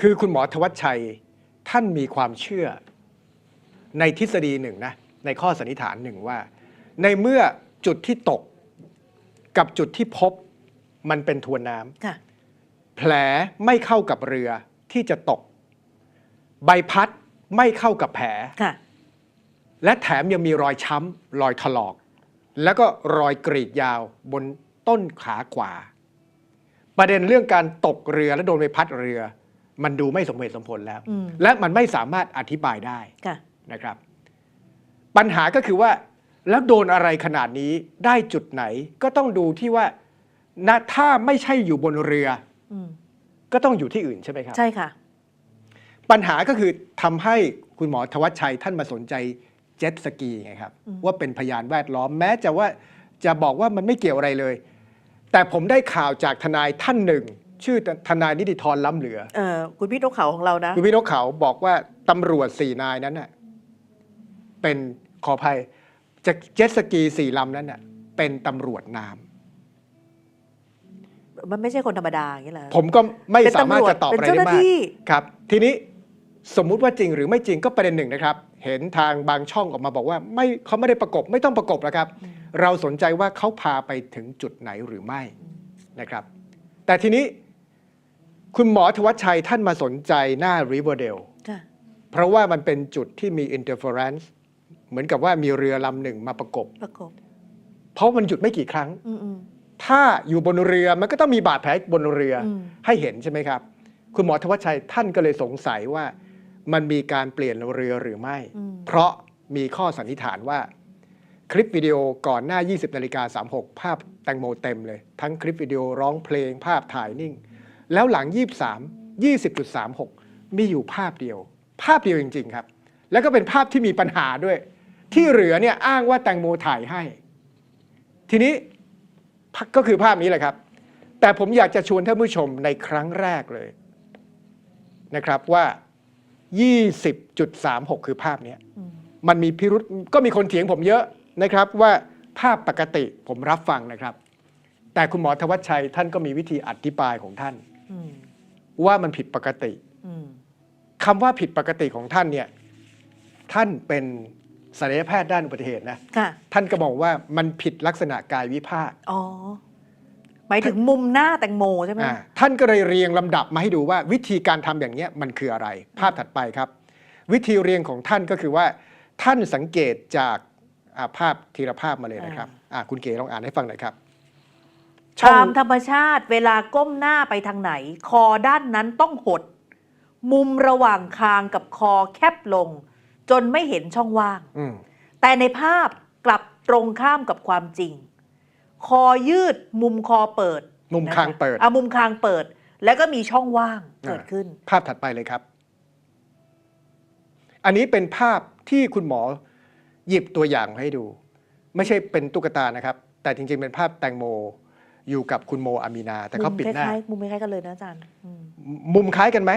คือคุณหมอธวัชชัยท่านมีความเชื่อในทฤษฎีหนึ่งนะในข้อสันนิษฐานหนึ่งว่า ในเมื่อจุดที่ตกกับจุดที่พบมันเป็นทวนน้ำค่ะแผลไม่เข้ากับเรือที่จะตก ใบพัดไม่เข้ากับแผลค่ะและแถมยังมีรอยช้ำรอยถลอก แล้วก็รอยกรีดยาวบนต้นขาขวา ประเด็นเรื่องการตกเรือและโดนใบพัดเรือ มันดูไม่สมเหตุสมผลแล้วอืมและมันไม่สามารถอธิบายได้ค่ะนะครับ ปัญหาก็คือว่าแล้วโดนอะไรขนาดนี้ได้จุดไหนก็ต้องดูที่ว่านะถ้าไม่ใช่อยู่บนเรืออืมก็ต้องอยู่ที่อื่นใช่ไหมครับ ใช่ค่ะ ปัญหาก็คือทำให้คุณหมอธวัชชัยท่านมาสนใจเจ็ตสกีไงครับอืมว่าเป็นพยานแวดล้อมแม้จะว่าจะบอกว่ามันไม่เกี่ยวอะไรเลย แต่ผมได้ข่าวจากทนายท่านหนึ่ง ชื่อทนายนิติธรล้ำเหลือ เอ่อคุณพี่นกเขาของเรานะคุณพี่นกเขาบอกว่าตำรวจสี่นายนั้นน่ะเป็นขออภัยจะเจ็ตสกีสี่ลำนั้นน่ะเป็นตำรวจน้ำมันไม่ใช่คนธรรมดาอย่างนี้แหละผมก็ไม่เป็นสามารถตำรวจจะตอบเป็นอะไรเจ้าหได้น้ามาที่กครับทีนี้สมมุติว่าจริงหรือไม่จริงก็ประเด็นหนึ่งนะครับ เห็นทางบางช่องออกมาบอกว่าไม่เขาไม่ได้ประกบไม่ต้องประกบแล้วครับเราสนใจว่าเขาพาไปถึงจุดไหนหรือไม่นะครับ แต่ทีนี้ คุณหมอธวัชชัยท่านมาสนใจหน้า Riverdale ค่ะเพราะว่ามันเป็นจุดที่มี interference เหมือนกับว่ามีเรือลำหนึ่งมาประกบ ประกบเพราะมันหยุดไม่กี่ครั้ง อืมอืม ถ้าอยู่บนเรือมันก็ต้องมีบาดแผลบนเรืออืมให้เห็นใช่ไหมครับ คุณหมอธวัชชัยท่านก็เลยสงสัยว่ามันมีการเปลี่ยนเรือหรือไม่ อืมเพราะมีข้อสันนิษฐานว่า คลิปวิดีโอก่อนหน้า 20นาฬิกา36 ภาพแตงโมเต็มเลย ทั้งคลิปวิดีโอร้องเพลงภาพถ่ายนิ่ง แล้วหลัง 23 20.36 มีอยู่ภาพเดียว ภาพเดียวจริง ๆ ครับ แล้วก็เป็นภาพที่มีปัญหาด้วย ที่เหลือเนี่ยอ้างว่าแตงโมถ่ายให้ ทีนี้ก็คือภาพนี้แหละครับ แต่ผมอยากจะชวนท่านผู้ชมในครั้งแรกเลยนะครับว่า 20.36 คือภาพนี้มันมีพิรุษก็มีคนเถียงผมเยอะนะครับว่าภาพปกติผมรับฟังนะครับ แต่คุณหมอธวัชชัยท่านก็มีวิธีอธิบายของท่าน ว่ามันผิดปกติอืมคำว่าผิดปกติของท่านเนี่ย ท่านเป็นศัลยแพทย์ด้านอุบัติเหตุนะค่ะท่านก็บอกว่ามันผิดลักษณะกายวิภาคอ๋อหมายถึงมุมหน้าแตงโมใช่ไหมอ่าท่านก็เลยเรียงลำดับมาให้ดูว่าวิธีการทำอย่างเนี้ยมันคืออะไร ภาพถัดไปครับ วิธีเรียงของท่านก็คือว่า ท่านสังเกตจากอ่าภาพทีละภาพมาเลยนะครับอ่าคุณเก๋ลองอ่านให้ฟังหน่อยครับช่อง ตามธรรมชาติเวลาก้มหน้าไปทางไหน คอด้านนั้นต้องหด มุมระหว่างคางกับคอแคบลง จนไม่เห็นช่องว่าง อืมแต่ในภาพกลับตรงข้ามกับความจริง คอยืดมุมคอเปิดมุมคางเปิด อะมุมคางเปิด แล้วก็มีช่องว่างเกิดอ่าขึ้น ภาพถัดไปเลยครับ อันนี้เป็นภาพที่คุณหมอหยิบตัวอย่างมาให้ดู ไม่ใช่เป็นตุ๊กตานะครับ แต่จริงๆเป็นภาพแตงโม อยู่กับคุณโมอามีนา แต่เขามุมปิดคหน้าล้ายๆมุมคล้ายๆกันเลยนะอาจารย์อืมมุมคล้ายกันไหม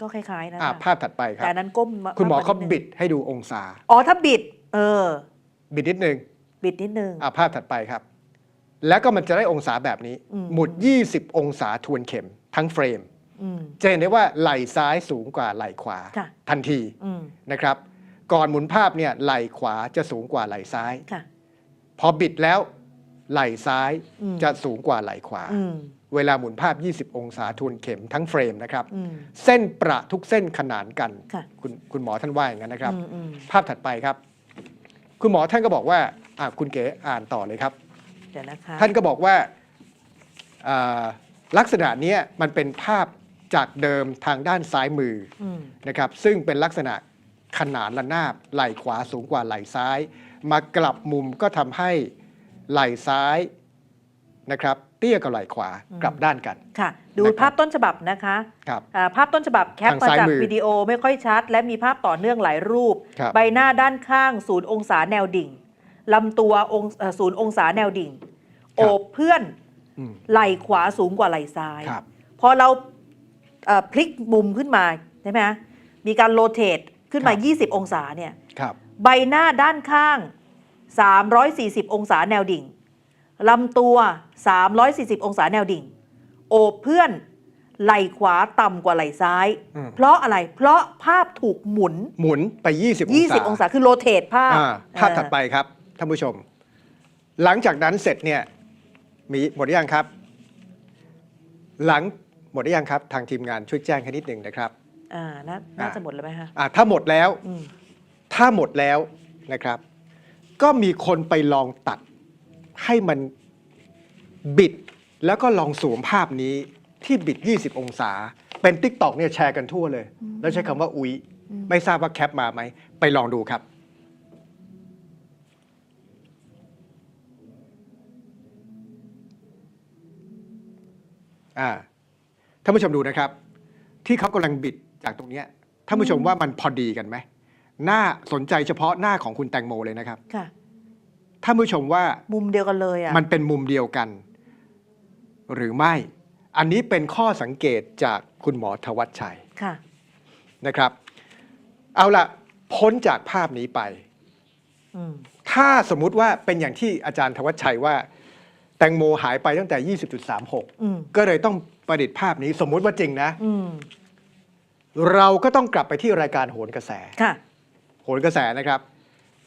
ก็คล้ายๆนะอ่าอาจารย์ภาพถัดไปครัแต่บอันนั้นก้มคุณหมอเขากกว่นินึงบิดให้ดูองศา อ๋อถ้าบิด เออ บิดนิดนึงบิดนิดนึง อ่าภาพถัดไปครับ แล้วก็มันจะได้องศาแบบนี้ อืม หมุด 20 องศาทวนเข็มทั้งเฟรม อืม จะเห็นได้ว่าไหล่ซ้ายสูงกว่าไหล่ขวา ค่ะ ทันทีอืมนะครับ ก่อนหมุนภาพเนี่ยไหล่ขวาจะสูงกว่าไหล่ซ้าย ค่ะ พอบิดแล้ว ไหล่ซ้ายอืมจะสูงกว่าไหล่ขวาอืมเวลาหมุนภาพ 20 องศาทวนเข็มทั้งเฟรมนะครับอืมเส้นประทุกเส้นขนานกันค่ะคุณคุณหมอท่านว่าอย่างนั้นนะครับอืมอืมภาพถัดไปครับ คุณหมอท่านก็บอกว่าอะคุณเก๋อ่านต่อเลยครับเดี๋ยวนะคะท่านก็บอกว่าอ่าลักษณะเนี้ยมันเป็นภาพจากเดิมทางด้านซ้ายมืออืมนะครับ ซึ่งเป็นลักษณะขนานระนาบไหล่ขวาสูงกว่าไหล่ซ้าย มากลับมุมก็ทำให้ ไหล่ซ้ายนะครับเตี้ยกับไหล่ขวากลับด้านกัน ค่ะ ดูนะครับภาพต้นฉบับนะคะครับอ่าภาพต้นฉบับแคปทางมาซ้ายจากมือวิดีโอไม่ค่อยชัด และมีภาพต่อเนื่องหลายรูป ครับ ใบหน้าด้านข้างศูนย์องศาแนวดิ่งลำตัวองศเอ่อศูนย์องศาแนวดิ่ง โอบเพื่อนอืมไหล่ขวาสูงกว่าไหล่ซ้าย ครับ พอเราเอ่อพลิกมุมขึ้นมาใช่ไหมฮะมีการโรเตทขึ้นมา ครับ 20 องศาเนี่ย ครับ ใบหน้าด้านข้าง 340 องศาแนวดิ่ง ลำตัว 340 องศาแนวดิ่ง โอบเพื่อน ไหล่ขวาต่ำกว่าไหล่ซ้าย อืม เพราะอะไร เพราะภาพถูกหมุน หมุนไป 20 องศา20 องศาคือโรเตทภาพอ่าภาพเออถัดไปครับ ท่านผู้ชม หลังจากนั้นเสร็จเนี่ย มีหมดหรือยังครับ หลังหมดหรือยังครับ ทางทีมงานช่วยแจ้งให้นิดหนึ่งนะครับ อ่าน่าน่าจะหมดแล้วไหมฮะอ่าถ้าหมดแล้ว อืม ถ้าหมดแล้วนะครับ ก็มีคนไปลองตัดให้มันบิด แล้วก็ลองสวมภาพนี้ที่บิด 20 องศา เป็นติ๊กตอกเนี่ยแชร์กันทั่วเลย แล้วใช้คำว่าอุ๊ย ไม่ทราบว่าแคปมาไหม ไปลองดูครับ อ่าท่านผู้ชมดูนะครับ ที่เขากำลังบิดจากตรงนี้ท่านผู้ชมว่ามันพอดีกันไหม หน้าสนใจเฉพาะหน้าของคุณแตงโมเลยนะครับค่ะท่านผู้ชมว่ามุมเดียวกันเลยอะมันเป็นมุมเดียวกัน หรือไม่ อันนี้เป็นข้อสังเกตจากคุณหมอทวัชชัยค่ะ นะครับ เอาละพ้นจากภาพนี้ไป อืมถ้าสมมุติว่าเป็นอย่างที่อาจารย์ทวัชชัยว่า แตงโมหายไปตั้งแต่ 20.36 อืมก็เลยต้องประดิษฐ์ภาพนี้สมมุติว่าจริงนะ อืมเราก็ต้องกลับไปที่รายการโหนกระแส ค่ะ โหนกระแสนะครับ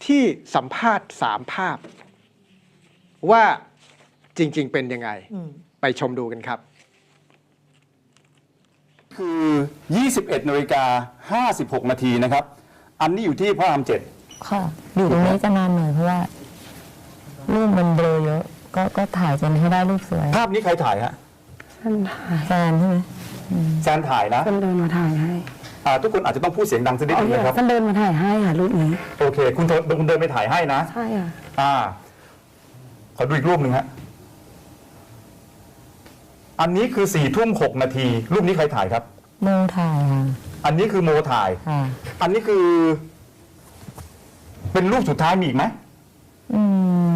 ที่สัมภาษณ์สามภาพ ว่าจริง ๆ เป็นยังไงอืมไปชมดูกันครับ คือ 21นาฬิกา56นาทีนะครับ อันนี้อยู่ที่พระรามเจ็ดค่ะ อยู่ตรงนี้จะนานหน่อยเพราะว่ารูปมันเบลอเยอะ ก็ก็ถ่ายจนให้ได้รูปสวยภาพนี้ใครถ่ายฮะท่านถ่ายแฟนใช่ไหมแซนถ่ายนะท่านเดินมาถ่ายให้ อ่าทุกคนอาจจะต้องพูดเสียงดังสักนิดเอานึงเนี่ยนะครับ ท่านเดินมาถ่ายให้ค่ะรูปนี้ โอเค คุณเดินคุณเดินไปถ่ายให้นะ ใช่ค่ะ อ่า ขอดูอีกรูปหนึ่งฮะ อันนี้คือสี่ทุ่มหกนาที รูปนี้ใครถ่ายครับ โมถ่ายค่ะอันนี้คือโมถ่าย ค่ะ อันนี้คือ เป็นรูปสุดท้ายมีอีกไหม อื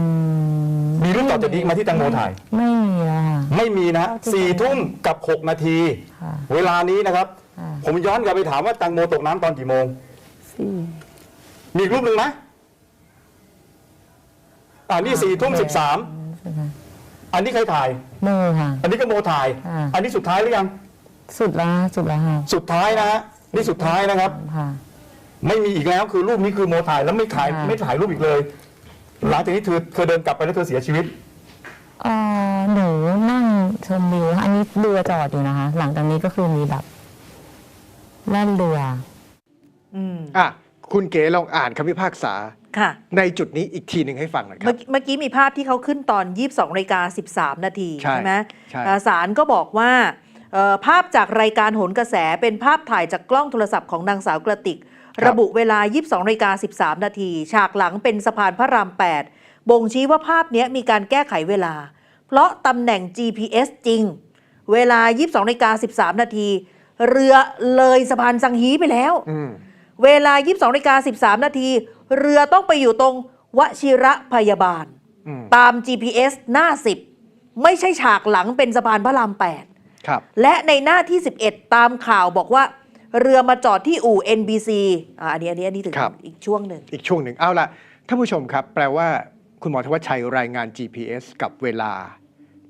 มมีรูปต่อจากนี้อีกไหมาที่แตงโมถ่าย ไม่มีแล้วค่ะ ไม่มีนะเอาที่สี่ไหนทุ่มกับหกนาที ค่ะ เวลานี้นะครับค่ะ ผมย้อนกลับไปถามว่าแตงโมตกน้ำตอนกี่โมง สี่มีอีกรูปหนึ่งไหมอ่านี่สี่ทุ่มสิบสามอันนี้ใครถ่าย โมค่ะ อันนี้ก็โมถ่าย อ่า อันนี้สุดท้ายหรือยัง สุดแล้วนะสุดแล้วค่ะสุดท้ายนะฮะนี่สุดท้ายนะครับ ค่ะ ไม่มีอีกแล้วคือรูปนี้คือโมถ่ายแล้วไม่ถ่ายอ่า ไม่ถ่ายรูปอีกเลย หลังจากนี้เธอเธอเดินกลับไปแล้วเธอเสียชีวิต เอ่อหนูนั่งชมวิวอันนี้เรือจอดอยู่นะคะ หลังจากนี้ก็คือมีแบบ แล่นเรือ อืมอะคุณเก๋ลองอ่านคำพิพากษา ค่ะ ในจุดนี้อีกทีหนึ่งให้ฟังหน่อยคเมื่รัอบ เมื่อกี้มีภาพที่เขาขึ้นตอน 22นาฬิกา13 นาทีใช่ไหมใช่เอ่อศาลก็บอกว่าเอ่อภาพจากรายการโหนกระแสเป็นภาพถ่ายจากกล้องโทรศัพท์ของนางสาวกระติก ระบุเวลา 22นาฬิกา13 นาที ฉากหลังเป็นสะพานพระราม 8 บ่งชี้ว่าภาพเนี้ยมีการแก้ไขเวลา เพราะตำแหน่ง GPS จริง เวลา 22นาฬิกา13 นาที เรือเลยสะพานสังฮีไปแล้ว อืมเวลา 22นาฬิกา13 นาที เรือต้องไปอยู่ตรงวชิระพยาบาล อืมตาม GPS หน้า 10 ไม่ใช่ฉากหลังเป็นสะพานพระราม ครับ 8 และในหน้าที่ 11 ตามข่าวบอกว่า เรือมาจอดที่อู่ NBC อ่าอันนี้อันนี้อันนี้ถึงครับ อีกช่วงหนึ่ง อีกช่วงหนึ่งเอาละท่านผู้ชมครับ แปลว่าคุณหมอทวัชชัยรายงาน GPS กับเวลา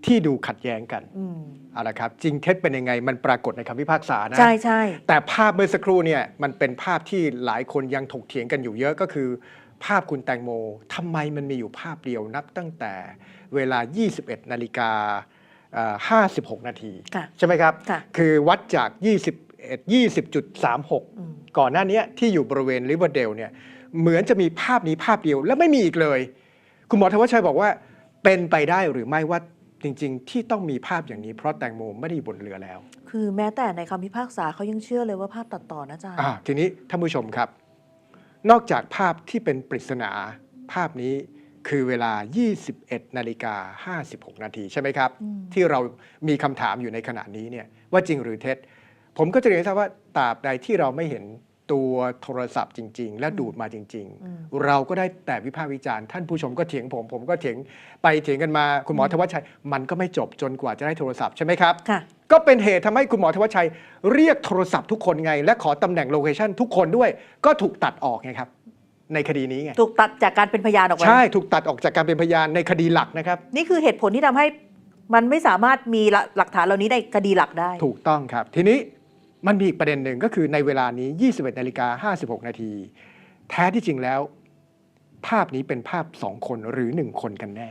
ที่ดูขัดแย้งกันอืมเอาละครับ จริงเท็จเป็นยังไงมันปรากฏในคำพิพากษานะ ใช่ใช่ แต่ภาพเมื่อสักครู่เนี่ยมันเป็นภาพที่หลายคนยังถกเถียงกันอยู่เยอะก็คือ ภาพคุณแตงโมทำไมมันมีอยู่ภาพเดียวนับตั้งแต่เวลา 21 นาฬิกาเอ่อ56 นาที ค่ะใช่ไหมครับ ค่ะ คือวัดจาก 21 20.36 อืมก่อนหน้านี้ที่อยู่บริเวณริเวอร์เดลเนี่ยเหมือนจะมีภาพนี้ภาพเดียวและไม่มีอีกเลย คุณหมอธวัชชัยบอกว่าเป็นไปได้หรือไม่ว่า จริง ๆ ที่ต้องมีภาพอย่างนี้เพราะแตงโมไม่ได้อยู่บนเรือแล้ว คือแม้แต่ในคำพิพากษาเขายังเชื่อเลยว่าภาพตัดต่อนะจ๊ะอ่าทีนี้ท่านผู้ชมครับ นอกจากภาพที่เป็นปริศนาภาพนี้คือเวลา 21 นาฬิกา 56 นาทีใช่ไหมครับ อืม ที่เรามีคำถามอยู่ในขณะนี้เนี่ยว่าจริงหรือเท็จ ผมก็จะเรียนให้ทราบว่าตราบใดที่เราไม่เห็น ตัวโทรศัพท์จริง ๆ และดูดมาจริงอืมๆเราก็ได้แต่วิพากษ์วิจารณ์ท่านผู้ชมก็เถียงผม ผมก็เถียงไปเถียงกันมาคุณหมอธวัชชัย มันก็ไม่จบจนกว่าจะได้โทรศัพท์ใช่ไหมครับ ค่ะ ก็เป็นเหตุทำให้คุณหมอธวัชชัย เรียกโทรศัพท์ทุกคนไง และขอตำแหน่งโลเคชันทุกคนด้วย ก็ถูกตัดออกไงครับ ในคดีนี้ไงถูกตัดจากการเป็นพยานออกไปใช่ถูกตัดออกจากการเป็นพยานในคดีหลักนะครับ นี่คือเหตุผลที่ทำให้มันไม่สามารถมีหลักหลักฐานเหล่านี้ในคดีหลักได้ ถูกต้องครับ ทีนี้ มันมีอีกประเด็นหนึ่งก็คือในเวลานี้ 21นาฬิกา56 นาที แท้ที่จริงแล้ว ภาพนี้เป็นภาพสองคนหรือหนึ่งคนกันแน่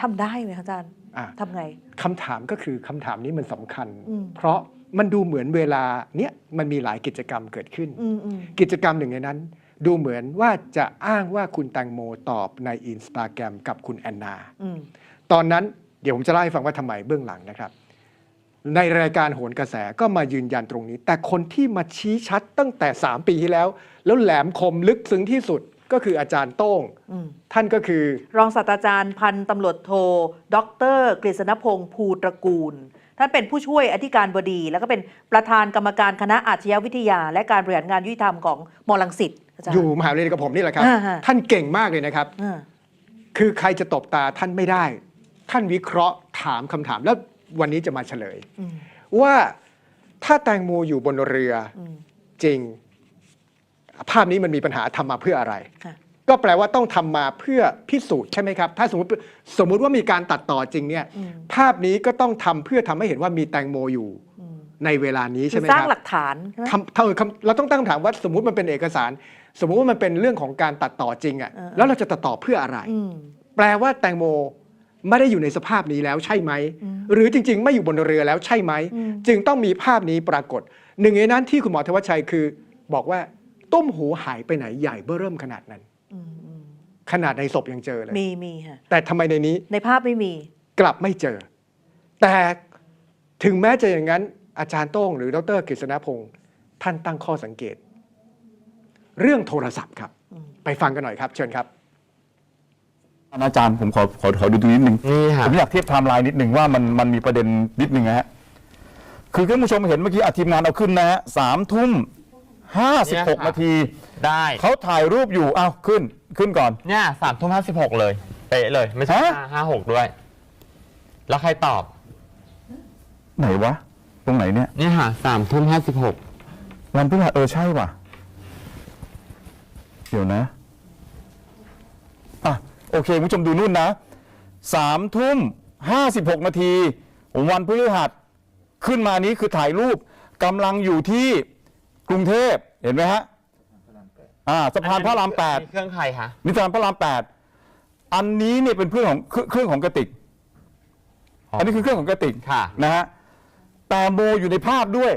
ทำได้ไหมคะอาจารย์อะทำไงคำถามก็คือคำถามนี้มันสำคัญอืมเพราะมันดูเหมือนเวลาเนี้ยมันมีหลายกิจกรรมเกิดขึ้นอืมอืมกิจกรรมหนึ่งในนั้น ดูเหมือนว่าจะอ้างว่าคุณแตงโมตอบในอินสตาแกรมกับคุณแอนนาอืมตอนนั้นเดี๋ยวผมจะเล่าให้ฟังว่าทำไมเบื้องหลังนะครับ ในรายการโหนกระแสก็มายืนยันตรงนี้ แต่คนที่มาชี้ชัดตั้งแต่ 3 ปีที่แล้ว แล้วแหลมคมลึกซึ้งที่สุดก็คืออาจารย์โต้งอืมท่านก็คือ รองศาสตราจารย์พันตำรวจโทดอกเตอรกฤษณพงศ์ภูตระกูล ท่านเป็นผู้ช่วยอธิการบดี แล้วก็เป็นประธานกรรมการคณะอาชญาวิทยา และการบริหารงานยุติธรรมของมอลังสิตอาจารย์อยู่มหาวิทยาลัยกับผมนี่แหละครับอ่าฮะท่านเก่งมากเลยนะครับอ่าคือใครจะตบตาท่านไม่ได้ ท่านวิเคราะห์ถามคำถามแล้ว วันนี้จะมาเฉลยอืมว่าถ้าแตงโมอยู่บนเรืออืมจริง ภาพนี้มันมีปัญหาทำมาเพื่ออะไรค่ะก็แปลว่าต้องทำมาเพื่อพิสูจน์ใช่ไหมครับ ถ้าสมมติสมมุติว่ามีการตัดต่อจริงเนี่ยอืมภาพนี้ก็ต้องทำเพื่อทำให้เห็นว่ามีแตงโมอยู่อืมในเวลานี้คืใช่อไหมสคร้างรับหลักฐานใช่ไหมคำเท่าคำเราต้องตั้งคำถามว่าสมมุติมันเป็นเอกสาร สมมุติว่ามันเป็นเรื่องของการตัดต่อจริงอะ่ะเออแล้วเราจะตัดต่อเพื่ออะไรอืมแปลว่าแตงโม ไม่ได้อยู่ในสภาพนี้แล้วใช่ไหมอืมหรือจริง ๆ ไม่อยู่บนเรือแล้วใช่ไหมอืมจึงต้องมีภาพนี้ปรากฏ หนึ่งในนั้นที่คุณหมอธวัชชัยคือ บอกว่าต้มหูหายไปไหนใหญ่เบ้อเริ่มขนาดนั้นอืมอืมขนาดในศพยังเจอเลย มีมีค่ะ แต่ทำไมในนี้ ในภาพไม่มี กลับไม่เจอ แต่ถึงแม้จะอย่างนั้น อาจารย์โต้งหรือดรกฤษณพงศ์ท่านตั้งข้อสังเกต เรื่องโทรศัพท์ครับอืมไปฟังกันหน่อยครับ เชิญครับ อาจารย์ผมขอขอขอดูตรงนี้นิดนึงนี่ค่ะผมอยากเทียบไทม์ไลน์นิดหนึ่งว่ามันมันมีประเด็นนิดหนึ่งนะฮะคือท่านผู้ชมเห็นเมื่อกี้อะทีมงานเอาขึ้นนะฮะสามทุ่มห้าสิบหกนาทีได้เขาถ่ายรูปอยู่เอาขึ้นขึ้นก่อน เนี่ยสามทุ่มห้าสิบหกเลยเป๊ะเลยไม่ใช่ฮะ ห้าห้าหกด้วย แล้วใครตอบไหนวะ ตรงไหนเนี่ยเนี่ยค่ะสามทุ่มห้าสิบหกวันพฤหัสเออใช่ว่ะ เดี๋ยวนะอะ โอเคคุณผู้ชมดูนู่นนะสามทุ่มห้าสิบหกนาทีวันพฤหัสขึ้นมานี้คือถ่ายรูปกำลังอยู่ที่กรุงเทพเห็นไหมฮะอ่าสะพานพระรามแปดเครื่องใครคะนิทานพระรามแปดอันนี้เนี่ยเป็นเพื่อนของเครื่องเครื่องของกระติก อันนี้คือเครื่องของกระติกค่ะนะฮะแต่โมอยู่ในภาพด้วย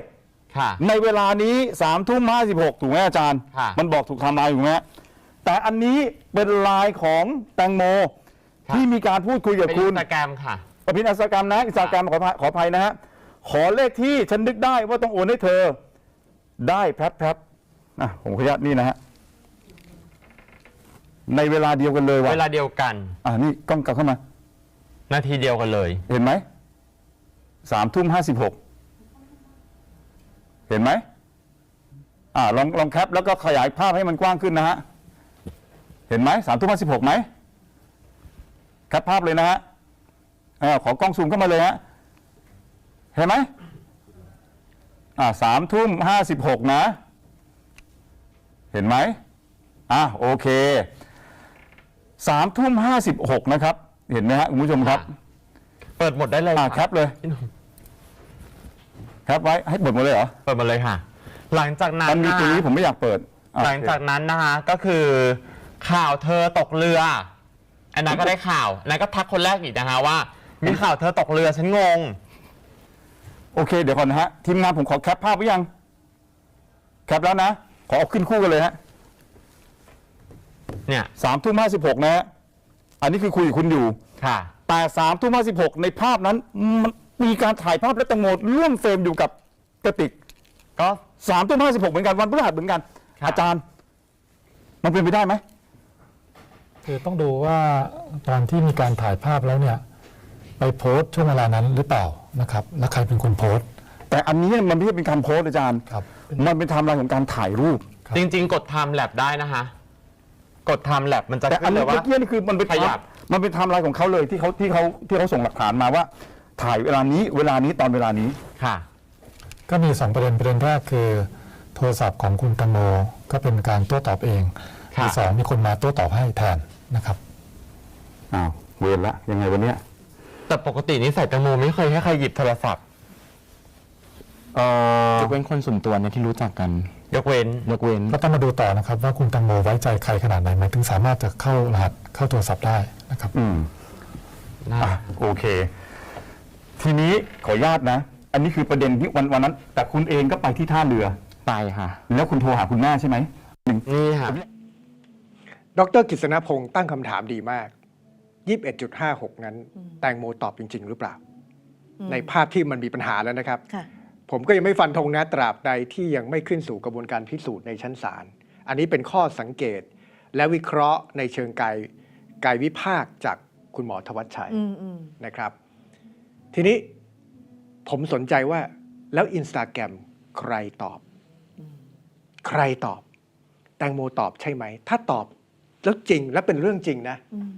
ค่ะในเวลานี้สามทุ่มห้าสิบหกถูกไหมอาจารย์ค่ะมันบอกถูกไทำลายถูกไหมฮะ แต่อันนี้เป็นไลน์ของแตงโมที่มีการพูดคุยกับเป็นคุอิณนสตาแกรมค่ะอภินอินสตาแกรมนะอินสตาแกรมขออภัยขออภัยนะฮะขอเลขที่ฉันนึกได้ว่าต้องโอนให้เธอ ได้แพรบแพรบอะผมขออนุญาตนี่นะฮะในเวลาเดียวกันเลยว่ะเวลาเดียวกัน อ่านี่กล้องกลับเข้ามา นาทีเดียวกันเลย เห็นไหม สามทุ่มห้าสิบหก เห็นไหม อ่า ลอง ลองแคปแล้วก็ขยายภาพให้มันกว้างขึ้นนะฮะเห็นไหมสามทุ่มห้าสิบหกไหมแคปภาพเลยนะฮะอ่าขอกล้องซูมเข้ามาเลยฮะเห็นไหมอ่าสามทุ่มห้าสิบหกนะ เห็นไหมอะโอเคสามทุ่มห้าสิบหกนะครับ เห็นไหมฮะคุณผู้ชมครับ เปิดหมดได้เลยอ่าค่ะแคปเลยพี่หนุ่มแคปไว้ให้เปิดหมดเลยเหรอเปิดหมดเลยค่ะ หลังจากนั้นมันมีนะตรงนี้คะผมไม่อยากเปิดอะหลังจากนั้นนะคะก็คือ ข่าวเธอตกเรือ อันนั้นก็ได้ข่าวอันนั้นก็ทักคนแรกอีกนะคะว่า มีข่าวเธอตกเรือฉันงง โอเค เดี๋ยวก่อนนะฮะ ทีมงานผมขอแคปภาพไว้ยัง แคปแล้วนะ ขอเอาขึ้นคู่กันเลยฮะเนี่ยสามทุ่มห้าสิบหกนะฮะ อันนี้คือคุยกับคุณอยู่ ค่ะ แต่สามทุ่มห้าสิบหกในภาพนั้นมันมีการถ่ายภาพและแตงโมร่วมเฟรมอยู่กับกระติกก็สามทุ่มห้าสิบหกเหมือนกันวันพฤหัสเหมือนกัน ครับ อาจารย์ มันเป็นไปได้ไหม คือต้องดูว่าตอนที่มีการถ่ายภาพแล้วเนี่ยไปโพสต์ช่วงเวลานั้นหรือเปล่านะครับแล้วใครเป็นคนโพสต์ แต่อันนี้มันไม่ใช่เป็นการโพสต์อาจารย์ ครับ มันเป็นไทม์ไลน์ของการถ่ายรูปครับจริง ๆ กด time lap ได้นะคะ กด time lap มันจะแต่อัขึ้นนเลนี้ยว่า เมื่อกี้นี่คือมันเป็นขยับ มันเป็นไทม์ไลน์ของเขาเลยที่เขาที่เขาที่เขาส่งหลักฐานมาว่า ถ่ายเวลานี้เวลานี้ตอนเวลานี้ ค่ะ ก็มีสองประเด็นประเด็นแรกคือ โทรศัพท์ของคุณตังโมก็เป็นการโต้ตอบเองครับ ที่สองมีคนมาโต้ตอบให้แทนนะครับอ้าวเวรละยังไงวันเนี้ยแต่แต่ปกตินิสัยแตงโมไม่เคยให้ใครหยิบโทรศัพท์เอ่อยกเว้นคนส่วนตัวเนี่ยที่รู้จักกัน ยกเว้น ยกเว้น ก็ต้องมาดูต่อนะครับ ว่าคุณแตังโมไว้ใจใครขนาดไหนมันถึงสามารถจะเข้ารหัสเข้าโทรศัพท์ได้นะครับ อืมนะอะโอเค ทีนี้ขออนุญาตนะ อันนี้คือประเด็นที่วันวันนั้น แต่คุณเองก็ไปที่ท่าเรือ ไปค่ะ แล้วคุณโทรหาคุณแม่ใช่ไหม นี่ค่ะ ดรกิษณพงศ์ตั้งคำถามดีมาก 21.56 นั้น แตงโมตอบจริง ๆ หรือเปล่าอืมในภาพที่มันมีปัญหาแล้วนะครับค่ะผมก็ยังไม่ฟันธงนะตราบใดที่ยังไม่ขึ้นสู่กระบวนการพิสูจน์ในชั้นศาล อันนี้เป็นข้อสังเกตและวิเคราะห์ในเชิงกายกายวิภาคจากคุณหมอทวัชชัยอืมอืมนะครับ ทีนี้ผมสนใจว่าแล้วอินสตาแกรมใครตอบ ใครตอบ แตงโมตอบใช่ไหม ถ้าตอบ แล้วจริงและเป็นเรื่องจริงนะอืม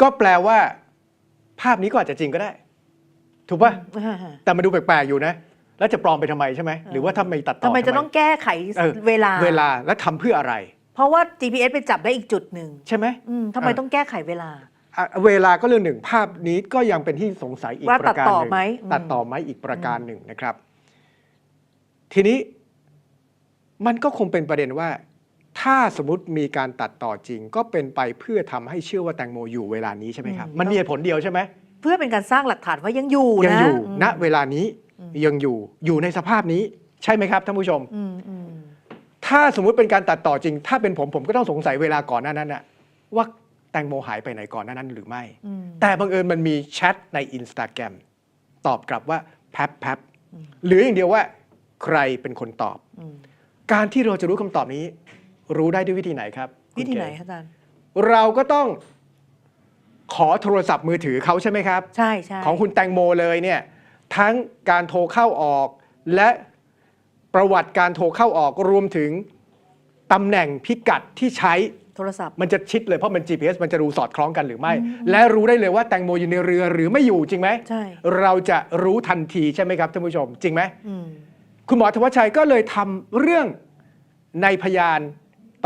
ก็แปลว่า ภาพนี้ก็อาจจะจริงก็ได้ ถูกปะอ่าฮะแต่มาดูแปลกๆอยู่นะ แล้วจะปลอมไปทำไมใช่ไหมหรือว่าทำไมตัดต่อทำไมจะต้องแก้ไขเออเวลาเวลาและทำเพื่ออะไร เพราะว่า GPS ไปจับได้อีกจุดหนึ่งใช่ไหมอืมทำไมเออต้องแก้ไขเวลาอะเวลาก็เรื่องหนึ่งภาพนี้ก็ยังเป็นที่สงสัยอีกว่าประการตัดต่อหนึ่งไหมอืมตัดต่อไหมอีกประการหนึ่งนะครับ ทีนี้มันก็คงเป็นประเด็นว่า ถ้าสมมติมีการตัดต่อจริง ก็เป็นไปเพื่อทำให้เชื่อว่าแตงโมอยู่เวลานี้ใช่ไหมครับมันมีเหตุผลเดียวใช่ไหมเพื่อเป็นการสร้างหลักฐานว่ายังอยู่นะยังอยู่มณเวลานี้ยังอยู่อยู่ในสภาพนี้ใช่ไหมครับท่านผู้ชม อืมอืมถ้าสมมุติเป็นการตัดต่อจริง ถ้าเป็นผมผมก็ต้องสงสัยเวลาก่อนหน้านั้นนะว่าแตงโมหายไปไหนก่อนหน้านั้นหรือไม่ อืม แต่บังเอิญมันมีแชทในอินสตาแกรมตอบกลับว่าแพบแพบหรืออย่างเดียวว่า ใครเป็นคนตอบ อืม การที่เราจะรู้คำตอบนี้ รู้ได้ด้วยวิธีไหนครับคุณวิธีไหนเก๋คะอาจารย์ เราก็ต้องขอโทรศัพท์มือถือเขาใช่ไหมครับ ใช่ใช่ของคุณแตงโมเลยเนี่ยทั้งการโทรเข้าออก และประวัติการโทรเข้าออกรวมถึงตำแหน่งพิกัดที่ใช้โทรศัพท์ มันจะชิดเลยเพราะมัน GPS มันจะรู้สอดคล้องกันหรือไม่ และรู้ได้เลยว่าแตงโมอยู่ในเรือหรือไม่อยู่จริงไหมใช่เราจะรู้ทันทีใช่ไหมครับท่านผู้ชม จริงไหมอืมคุณหมอธวัชชัยก็เลยทำเรื่องในพยาน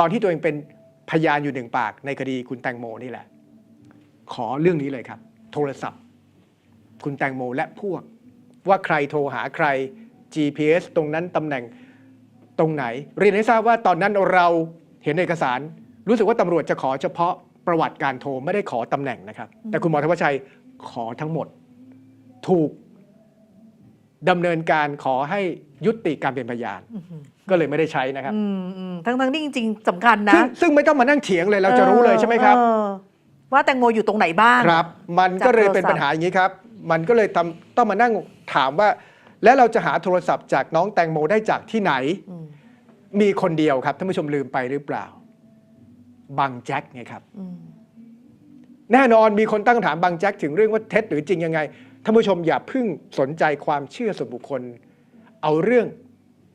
ตอนที่ตัวเองเป็นพยานอยู่หนึ่งปากในคดีคุณแตงโมนี่แหละ ขอเรื่องนี้เลยครับ โทรศัพท์ คุณแตงโมและพวก ว่าใครโทรหาใคร GPS ตรงนั้นตำแหน่งตรงไหน เรียนให้ทราบว่าตอนนั้นเราเห็นเอกสาร รู้สึกว่าตำรวจจะขอเฉพาะประวัติการโทรไม่ได้ขอตำแหน่งนะครับ แต่คุณหมอธวัชชัยขอทั้งหมด ถูก ดำเนินการขอให้ยุติการเป็นพยาน ก็เลยไม่ได้ใช้นะครับอืมอืมทั้งทั้งที่จริง ๆสำคัญนะซึ่งซึ่งไม่ต้องมานั่งเถียงเลยเราจะรู้เลยใช่ไหมครับเออว่าแตงโมอยู่ตรงไหนบ้างครับ มันก็เลยเป็นปัญหาอย่างนี้ครับ มันก็เลยทำต้องมานั่งถามว่า แล้วเราจะหาโทรศัพท์จากน้องแตงโมได้จากที่ไหนอืมมีคนเดียวครับท่านผู้ชมลืมไปหรือเปล่าบังแจ็คไงครับอืมแน่นอนมีคนตั้งคำถามบังแจ็คถึงเรื่องว่าเท็จหรือจริงยังไง ท่านผู้ชมอย่าเพึ่งสนใจความเชื่อส่วนบุคคล เอาเรื่อง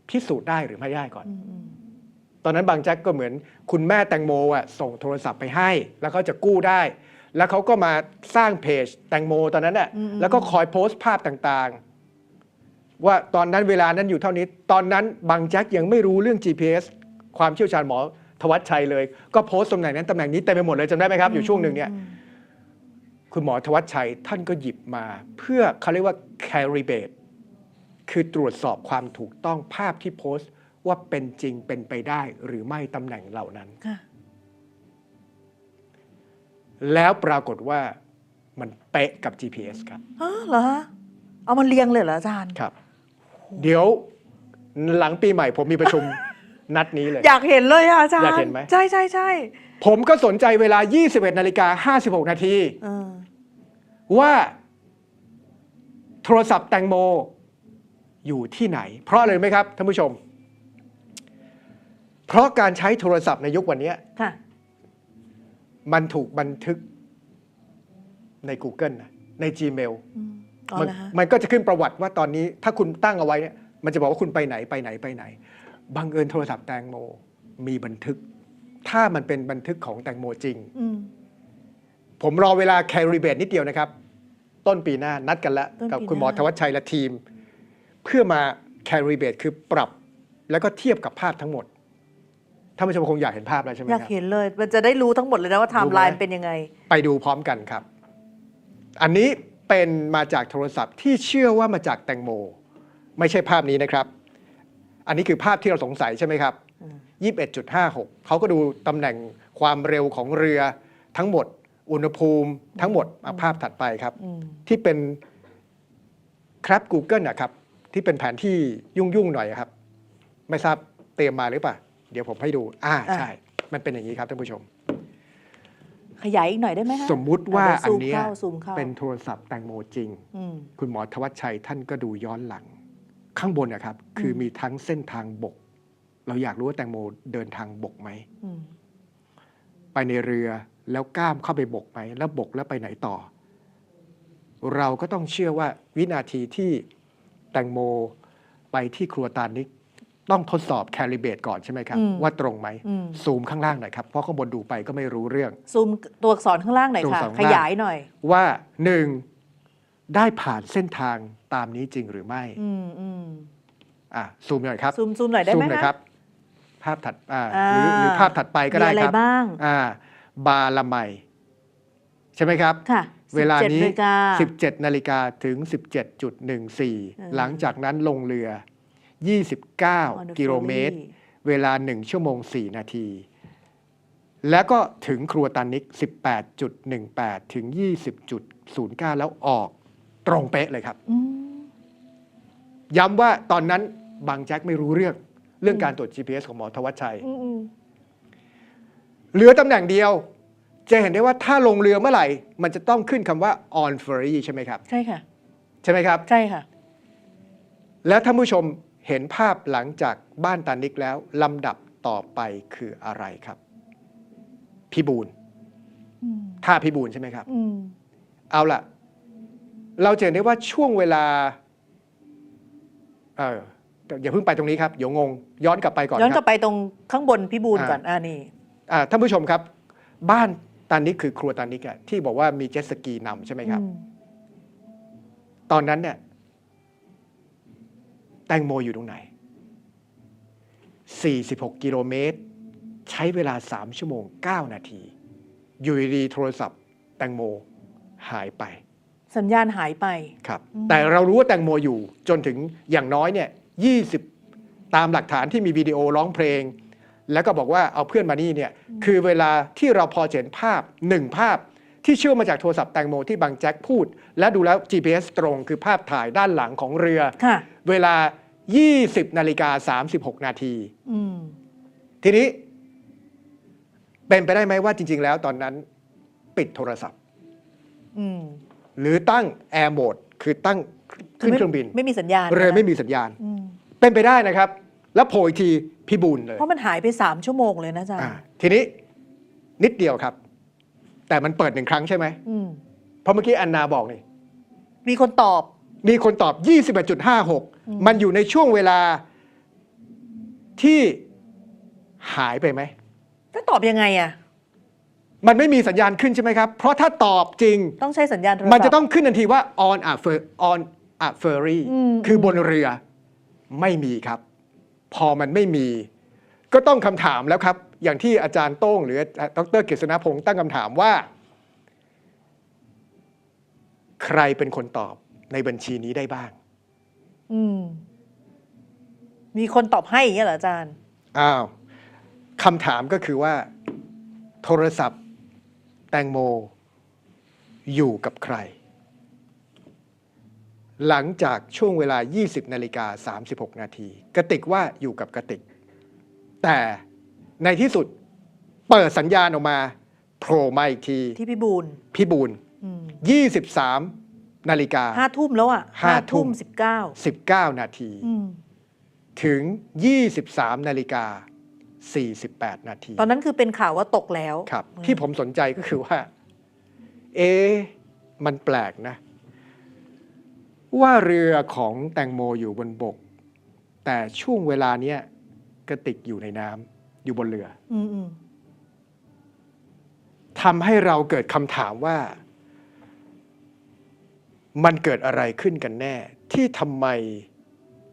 พิสูจน์ได้หรือไม่ได้ก่อนอืมอืมตอนนั้นบางแจ็คก็เหมือนคุณแม่แตงโมอะส่งโทรศัพท์ไปให้ แล้วเขาจะกู้ได้ แล้วเขาก็มาสร้างเพจแตงโมตอนนั้นน่ะแล้วก็คอยโพสต์ภาพต่างๆ ว่าตอนนั้นเวลานั้นอยู่เท่านี้ ตอนนั้นบางแจ็คยังไม่รู้เรื่อง GPS ความเชี่ยวชาญหมอทวัชชัยเลย ก็โพสต์ตำแหน่งนั้นตำแหน่งนี้เต็มไปหมดเลยจำได้ไหมครับอยู่ช่วงหนึ่งเนี่ย คุณหมอทวัชชัยท่านก็หยิบมา เพื่อเขาเรียกว่า carry bait คือตรวจสอบความถูกต้องภาพที่โพสต์ว่าเป็นจริงเป็นไปได้หรือไม่ตำแหน่งเหล่านั้นค่ะแล้วปรากฏว่ามันเป๊ะกับ GPS ครับอ๋อเหรอฮะเอามาเรียงเลยเหรออาจารย์ ครับ เดี๋ยวหลังปีใหม่ผมมีประชุมนัดนี้เลย อยากเห็นเลยอะอาจารย์ อยากเห็นไหม ใช่ใช่ใช่ผมก็สนใจเวลา 21นาฬิกา56 นาที เออ ว่าโทรศัพท์แตงโมอยู่ที่ไหน เพราะอะไรรู้ไหมครับท่านผู้ชม เพราะการใช้โทรศัพท์ในยุควันนี้ค่ะมันถูกบันทึกใน Google นะใน Gmail อืมอ๋อมันเหรอฮะมันก็จะขึ้นประวัติว่าตอนนี้ถ้าคุณตั้งเอาไว้เนี่ยมันจะบอกว่าคุณไปไหนไปไหนไปไหน บังเอิญโทรศัพท์แตงโมมีบันทึก ถ้ามันเป็นบันทึกของแตงโมจริงอืม ผมรอเวลาแคริเบตนิดเดียวนะครับ ต้นปีหน้านัดกันแล้วต้นปีกับคุณหมอหน้าธวัชชัยและทีม เพื่อมาแคริเบตคือปรับ แล้วก็เทียบกับภาพทั้งหมดท่านผู้ชมคงอยากเห็นภาพแล้วใช่ไหมอยากครับเห็นเลย มันจะได้รู้ทั้งหมดเลยนะว่าไทม์ไลรู้น์ไหมเป็นยังไง ไปดูพร้อมกันครับ อันนี้เป็นมาจากโทรศัพท์ที่เชื่อว่ามาจากแตงโม ไม่ใช่ภาพนี้นะครับ อันนี้คือภาพที่เราสงสัยใช่ไหมครับ 21.56 เขาก็ดูตำแหน่งความเร็วของเรือทั้งหมด อุณหภูมิทั้งหมดอะภาพถัดไปครับอืมที่เป็นครับ Google นะครับ ที่เป็นแผนที่ยุ่งๆหน่อยครับ ไม่ทราบเตรียมมาหรือเปล่า เดี๋ยวผมให้ดู อ่าอะใช่ มันเป็นอย่างนี้ครับท่านผู้ชม ขยายอีกหน่อยได้ไหมคะสมมุติว่าเดี๋ยอันซูมเนี้ยเข้าซูมเข้าเป็นโทรศัพท์แตงโมจริงอืมคุณหมอทวัชชัยท่านก็ดูย้อนหลัง ข้างบนนะครับ คือมีทั้งเส้นทางบก เราอยากรู้ว่าแตงโมเดินทางบกไหมอืมไปในเรือ แล้วก้ามเข้าไปบกไหมแล้วบกแล้วไปไหนต่อ เราก็ต้องเชื่อว่าวินาทีที่แตงโมไปที่ครัวตานิกต้องทดสอบแคลิเบตก่อนใช่ไหมครับอืมว่าตรงไหมอืมซูมข้างล่างหน่อยครับ เพราะข้างบนดูไปก็ไม่รู้เรื่อง ซูมตัวอักษรข้างล่างหน่อยตัวค่ะอักษรขข้างล่างยายหน่อย ว่าหนึ่งได้ผ่านเส้นทางตามนี้จริงหรือไม่อืมอืมอะซูมหน่อยครับ ซูมซูมหน่อยได้ไหมซูหน่อยคะครับ ภาพถัดอ่าอ่าหรือหรือภาพถัดไปก็ได้มีอะไรครับบ้างอ่า บาละไมใช่ไหมครับ ค่ะเวลานี้ 17นาฬิกา 17 นาฬิกาถึง 17.14 หลังจากนั้นลงเรือ 29 กิโลเมตร เวลา 1 ชั่วโมง 4 นาที แล้วก็ถึงครัวตานิก 18.18 ถึง 20.09 แล้วออกตรงเป๊ะเลยครับอืมย้ำว่าตอนนั้นบางแจ็คไม่รู้เรื่องเรื่องการตรวจ GPS ของหมอทวัชชัยอืมอืม เหลือตำแหน่งเดียว จะเห็นได้ว่าถ้าลงเรือเมื่อไหร่ มันจะต้องขึ้นคำว่า on ferry ใช่ไหมครับ ใช่ค่ะ ใช่ไหมครับ ใช่ค่ะ แล้วท่านผู้ชมเห็นภาพหลังจากบ้านตานิกแล้วลำดับต่อไปคืออะไรครับ พิบูลอืมท่าพิบูลใช่ไหมครับ อืม เอาล่ะ เราจะเห็นได้ว่าช่วงเวลา เอออย่าเพิ่งไปตรงนี้ครับ เดี๋ยวงง ย้อนกลับไปก่อนย้อนคกรัลับไปตรงข้างบนพิบูลอ่า ก่อนอ่านี่อ่า ท่านผู้ชมครับ บ้านตานิกคือครัวตานิกอะที่บอกว่ามีเจ็ตสกีนำใช่ไหมครับอืมตอนนั้นเนี่ยแตงโมอยู่ตรงไหน 46 กิโลเมตร ใช้เวลา 3 ชั่วโมง 9 นาที อยู่ดีๆโทรศัพท์ แตงโมหายไป สัญญาณหายไปครับ แต่เรารู้ว่าแตงโมอยู่จนถึงอย่างน้อยเนี่ย20 ตามหลักฐานที่มีวิดีโอร้องเพลง แล้วก็บอกว่าเอาเพื่อนมานี่เนี่ยคือเวลาที่เราพอจะเห็นภาพหนึ่งภาพที่เชื่อมาจากโทรศัพท์แตงโมที่บางแจ็คพูด และดูแล้ว GPS ตรงคือภาพถ่ายด้านหลังของเรือค่ะเวลา 20 นาฬิกา 36 นาทีอืมทีนี้ เป็นไปได้ไหมว่าจริง ๆ แล้วตอนนั้น ปิดโทรศัพท์อืมหรือตั้ง Air Mode คือตั้งขึ้นเครื่องบิน ไม่มีสัญญาณเรือไม่นะมีสัญญาณอืมเป็นไปได้นะครับ แล้วโผล่อีกที พิบูลเลยเพราะมันหายไปสามชั่วโมงเลยนะอาจารอ่าย์ทีนี้นิดเดียวครับ แต่มันเปิดหนึ่งครั้งใช่ไหมอืมเพราะเมื่อกี้อันนาบอกนี่มีคนตอบ มีคนตอบ 21.56 มันอยู่ในช่วงเวลาที่หายไปไหมจะตอบยังไงอะมันไม่มีสัญญาณขึ้นใช่ไหมครับ เพราะถ้าตอบจริง ต้องใช้สัญญาณโทรศัพท์มันจะต้องขึ้นทันทีว่า on a fer on a ferry อืมคือบนเรือ ไม่มีครับ พอมันไม่มี ก็ต้องคำถามแล้วครับ อย่างที่อาจารย์โต้ง หรือดรกฤษณพงศ์ตั้งคำถามว่า ใครเป็นคนตอบในบัญชีนี้ได้บ้าง อืม มีคนตอบให้อย่างเงี้ยเหรออาจารย์ อ้าวคำถามก็คือว่า โทรศัพท์ แตงโม อยู่กับใคร หลังจากช่วงเวลา 20นาฬิกา36 นาทีกระติกว่าอยู่กับกระติก แต่ในที่สุดเปิดสัญญาณออกมาโผล่มาอีกทีที่พิบูลพี่บูลอืม23 นาฬิกาห้าทุ่มแล้วอะห้าทุ่มสิบเก้า19นาทีอืมถึง 23 นาฬิกา 48 นาที ตอนนั้นคือเป็นข่าวว่าตกแล้วครับอืมที่ผมสนใจก็คือว่า เอะมันแปลกนะ ว่าเรือของแตงโมอยู่บนบก แต่ช่วงเวลาเนี้ยกระติกอยู่ในน้ำอยู่บนเรืออืมอืมทำให้เราเกิดคำถามว่า มันเกิดอะไรขึ้นกันแน่ ที่ทำไม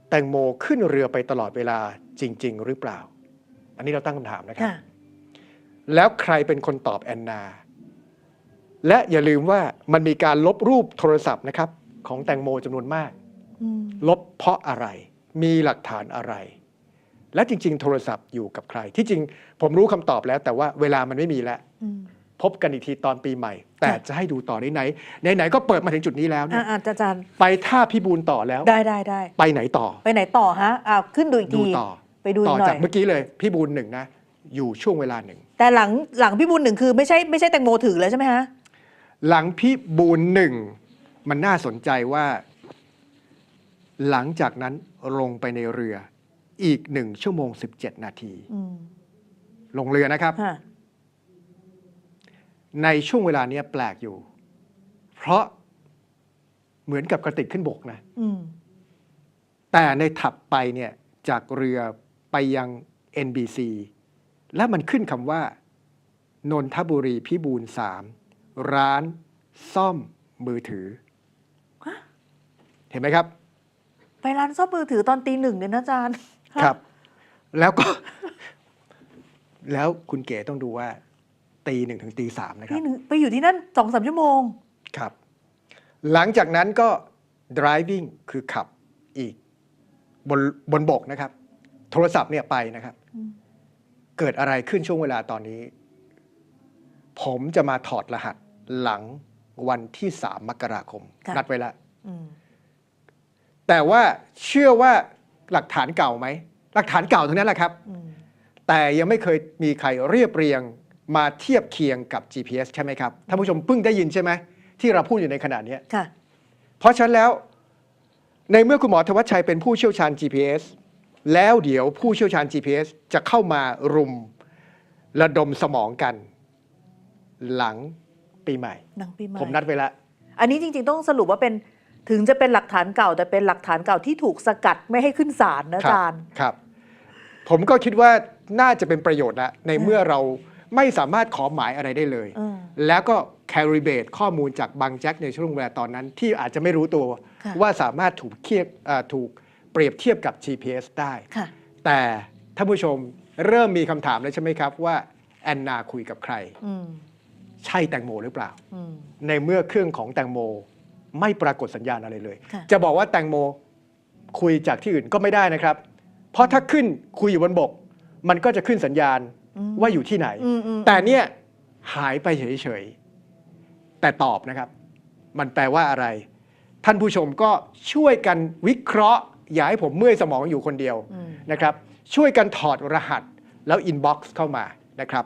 แตงโมขึ้นเรือไปตลอดเวลาจริง ๆ หรือเปล่า อันนี้เราตั้งคำถามนะครับ ค่ะ แล้วใครเป็นคนตอบแอนนา และอย่าลืมว่ามันมีการลบรูปโทรศัพท์นะครับ ของแตงโมจำนวนมากอืมลบเพราะอะไร มีหลักฐานอะไร และจริง ๆ โทรศัพท์อยู่กับใคร ที่จริงผมรู้คำตอบแล้ว แต่ว่าเวลามันไม่มีแล้วอืมพบกันอีกทีตอนปีใหม่ แต่ค่ะจะให้ดูต่อได้ไหนไหนๆก็เปิดมาถึงจุดนี้แล้วเนี่อ่ายอาจารย์ไปท่าพิบูลต่อแล้วได้ได้ได้ไปไหนต่อ ไปไหนต่อฮะอ่าขึ้นดูอีกดูทีต่อไปดูอีต่อกหน่จากอยเมื่อกี้เลยพี่บูลหนึ่งนะอยู่ช่วงเวลาหนึ่ง แต่หลังหลังพี่บุญหนึ่งคือไม่ใช่ไม่ใช่แตงโมถือแล้วใช่ไหมฮะหลังพี่บูลหนึ่ง มันน่าสนใจว่า หลังจากนั้นลงไปในเรืออีกหนึ่งชั่วโมง 17 นาทีอืมลงเรือนะครับฮะในช่วงเวลาเนี้ยแปลกอยู่ เพราะเหมือนกับกระติกขึ้นบกนะอืมแต่ในถัดไปเนี่ยจากเรือไปยัง NBC และมันขึ้นคำว่า นนทบุรีพิบูลสามร้านซ่อมมือถือ เห็นไหมครับ ไปร้านซ่อมมือถือตอนตีหนึ่งเนี่ยนะอาจารย์ครับ แล้วก็ แล้วคุณเก๋ต้องดูว่า ตีหนึ่งถึงตีสามนะคตีรับหนึ่งไปอยู่ที่นั่นสองสามชั่วโมง ครับ หลังจากนั้นก็ driving คือขับอีก บนบนบกนะครับ โทรศัพท์เนี่ยไปนะครับ อืม เกิดอะไรขึ้นช่วงเวลาตอนนี้ ผมจะมาถอดรหัสหลังวันที่ 3 มกราคม ค่ะ นัดไว้แล้วอืม แต่ว่าเชื่อว่าหลักฐานเก่าไหม หลักฐานเก่าทั้งนั้นแหละครับอืมแต่ยังไม่เคยมีใครเรียบเรียงมาเทียบเคียงกับ GPS ใช่ไหมครับท่านผู้ชมเพิ่งได้ยินใช่ไหมที่เราพูดอยู่ในขณะเนี้ยค่ะเพราะฉะนั้นแล้ว ในเมื่อคุณหมอธวัชชัยเป็นผู้เชี่ยวชาญ GPS แล้วเดี๋ยวผู้เชี่ยวชาญ GPS จะเข้ามารุมระดมสมองกัน หลังปีใหม่หนังปีใหม่ ผมนัดไว้แล้ว อันนี้จริง ๆ ต้องสรุปว่าเป็น ถึงจะเป็นหลักฐานเก่าแต่เป็นหลักฐานเก่าที่ถูกสกัดไม่ให้ขึ้นศาลนะอาจารย์ครับ ผมก็คิดว่าน่าจะเป็นประโยชน์ละในเมื่อเราไม่สามารถขอหมายอะไรได้เลยอืมแล้วก็แคริเบตข้อมูลจากบางแจ็คในช่วงเวลาตอนนั้น ที่อาจจะไม่รู้ตัวค่ะ ว่าสามารถถูกเทียบเอ่อถูกเปรียบเทียบกับ GPS ได้ ค่ะ แต่ท่านผู้ชมเริ่มมีคำถามแล้วใช่ไหมครับว่าแอนนาคุยกับใคร อืมใช่แตงโมหรือเปล่า อืมในเมื่อเครื่องของแตงโม ไม่ปรากฏสัญญาณอะไรเลย ค่ะ จะบอกว่าแตงโมคุยจากที่อื่นก็ไม่ได้นะครับ เพราะถ้าขึ้นคุยอยู่บนบก มันก็จะขึ้นสัญญาณว่าอยู่ที่ไหน อืมอืมแต่เนี่ยหายไปเฉยๆ แต่ตอบนะครับ มันแปลว่าอะไร ท่านผู้ชมก็ช่วยกันวิเคราะห์ อย่าให้ผมเมื่อยสมองอยู่คนเดียวอืม นะครับ ช่วยกันถอดรหัสแล้วอินบ็อกซ์เข้ามานะครับ